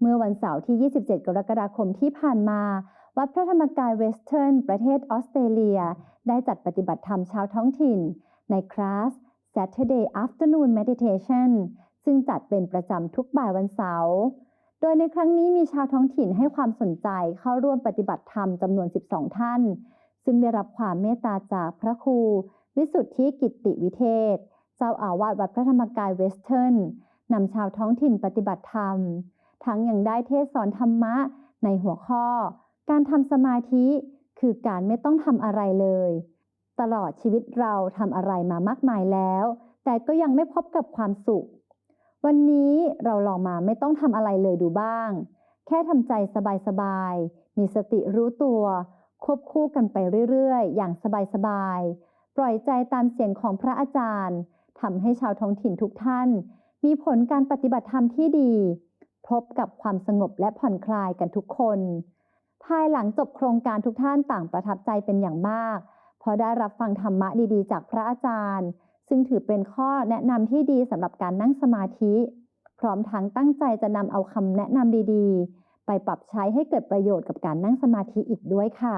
เมื่อวันเสาร์ที่ 27 กรกฎาคมที่ผ่านมา วัดพระธรรมกายเวสเทิร์น ประเทศออสเตรเลีย ได้จัดปฏิบัติธรรมชาวท้องถิ่น ในคลาส Saturday Afternoon Meditation ซึ่งจัดเป็นประจำทุกบ่ายวันเสาร์ โดยในครั้งนี้มีชาวท้องถิ่นให้ความสนใจเข้าร่วมปฏิบัติธรรมจำนวน 12 ท่าน ซึ่งได้รับความเมตตาจากพระครู วิสุทธิกิตติวิเทศ เจ้าอาวาสวัดพระธรรมกายเวสเทิร์นนำชาวท้องถิ่นปฏิบัติธรรม ทั้งยังได้เทศสอนธรรมะในหัวข้อ การทำสมาธิคือการไม่ต้องทำอะไรเลย ตลอดชีวิตเราทำอะไรมามากมายแล้ว แต่ก็ยังไม่พบกับความสุข วันนี้เราลองมาไม่ต้องทำอะไรเลยดูบ้าง แค่ทำใจสบายๆ มีสติรู้ตัว ควบคู่กันไปเรื่อยๆ อย่างสบายๆ ปล่อยใจตามเสียงของพระอาจารย์ทำให้ชาวท้องถิ่นทุกท่าน มีผลการปฏิบัติธรรมที่ดี พบกับความสงบและผ่อนคลายกันทุกคน ภายหลังจบโครงการทุกท่านต่างประทับใจเป็นอย่างมาก เพราะได้รับฟังธรรมะดีๆ จากพระอาจารย์ ซึ่งถือเป็นข้อแนะนำที่ดีสำหรับการนั่งสมาธิ พร้อมทั้งตั้งใจจะนำเอาคำแนะนำดีๆ ไปปรับใช้ให้เกิดประโยชน์กับการนั่งสมาธิอีกด้วยค่ะ